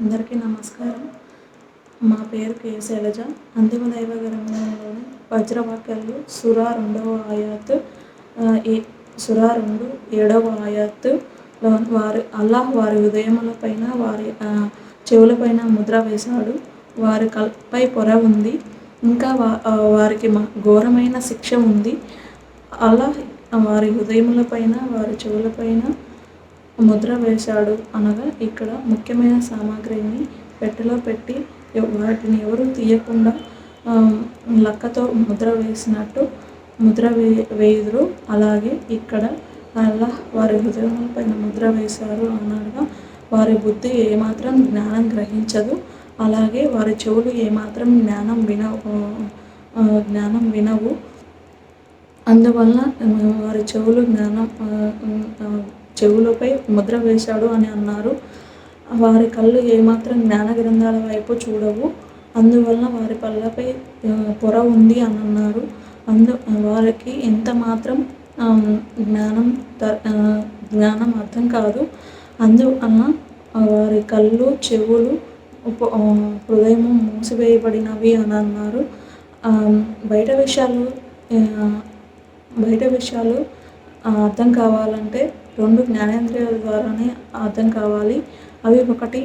అందరికీ నమస్కారం. మా పేరు కే. శైలజ. అంతిమ దైవ గ్రంథంలోని వజ్రవాక్యాలు సురా రెండవ ఆయాత్ ఏ సురా రెండు ఏడవ ఆయాత్ వారి అల్లాహ్ వారి హృదయములపైన వారి చెవులపైన ముద్ర వేశాడు. వారి కల్పై పొర ఉంది. ఇంకా వా వారికి ఘోరమైన శిక్ష ఉంది. అల్లాహ్ వారి హృదయముల పైన వారి చెవులపైన ముద్ర వేశాడు అనగా ఇక్కడ ముఖ్యమైన సామాగ్రిని పెట్టెలో పెట్టి వాటిని ఎవరు తీయకుండా లక్కతో ముద్ర వేసినట్టు ముద్ర వే వేయుదురు. అలాగే ఇక్కడ అలా వారి హృదయం పైన ముద్ర వేశారు అనగా వారి బుద్ధి ఏమాత్రం జ్ఞానం గ్రహించదు. అలాగే వారి చెవులు ఏమాత్రం జ్ఞానం విన జ్ఞానం వినవు. అందువల్ల వారి చెవులు జ్ఞానం చెవులపై ముద్ర వేశాడు అని అన్నారు. వారి కళ్ళు ఏమాత్రం జ్ఞాన గ్రంథాల వైపు చూడవు. అందువల్ల వారి పళ్ళపై పొర ఉంది అని అన్నారు. అందు వారికి ఎంత మాత్రం జ్ఞానం జ్ఞానం అర్థం కాదు. అందువల్ల వారి కళ్ళు చెవులు హృదయము మూసివేయబడినవి అని అన్నారు. బయట విషయాలు బయట విషయాలు అర్థం కావాలంటే రెండు జ్ఞానేంద్రియాల ద్వారానే అర్థం కావాలి. అవి ఒకటి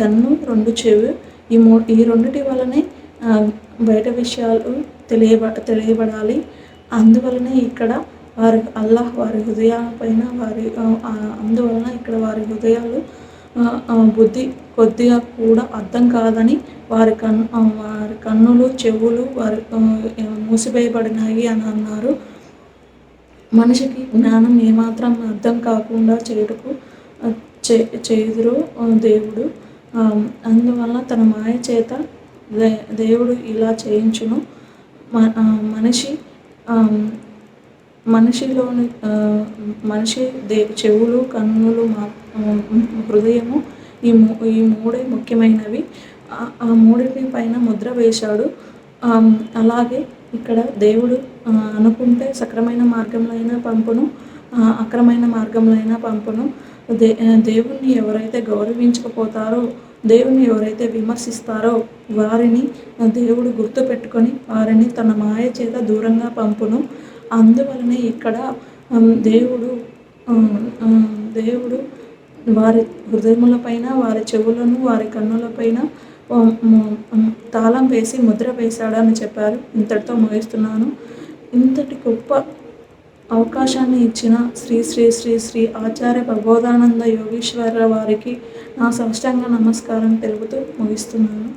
కన్ను రెండు చెవి. ఈ మూ ఈ రెండిటి వలనే బయట విషయాలు తెలియబ తెలియబడాలి. అందువలనే ఇక్కడ వారి అల్లాహ్ వారి హృదయాలపైన వారి అందువలన ఇక్కడ వారి హృదయాలు బుద్ధి కొద్దిగా కూడా అర్థం కాదని వారి కన్ను వారి కన్నులు చెవులు వారి మూసివేయబడినాయి అని అన్నారు. మనిషికి జ్ఞానం ఏమాత్రం అర్థం కాకుండా చేయుటకు చే చేదురు దేవుడు. అందువల్ల తన మాయ చేత దే దేవుడు ఇలా చేయించును. మనిషి మనిషిలోని మనిషి దే చెవులు కన్నులు మా హృదయము ఈ మూ ఈ మూడే ముఖ్యమైనవి. ఆ మూడింటి పైన ముద్ర వేశాడు. అలాగే ఇక్కడ దేవుడు అనుకుంటే సక్రమైన మార్గంలో అయినా పంపును అక్రమైన మార్గంలో అయినా పంపును. దే దేవుణ్ణి ఎవరైతే గౌరవించకపోతారో దేవుని ఎవరైతే విమర్శిస్తారో వారిని దేవుడు గుర్తుపెట్టుకొని వారిని తన మాయ చేత దూరంగా పంపును. అందువలనే ఇక్కడ దేవుడు దేవుడు వారి హృదయములపైన వారి చెవులను వారి కన్నులపైన తాళం వేసి ముద్ర వేశాడని చెప్పారు. ఇంతటితో ముగిస్తున్నాను. ఇంతటి గొప్ప అవకాశాన్ని ఇచ్చిన శ్రీ శ్రీ శ్రీ శ్రీ ఆచార్య ప్రబోధానంద యోగేశ్వర వారికి నా సాష్టాంగ నమస్కారం తెలుపుతూ ముగిస్తున్నాను.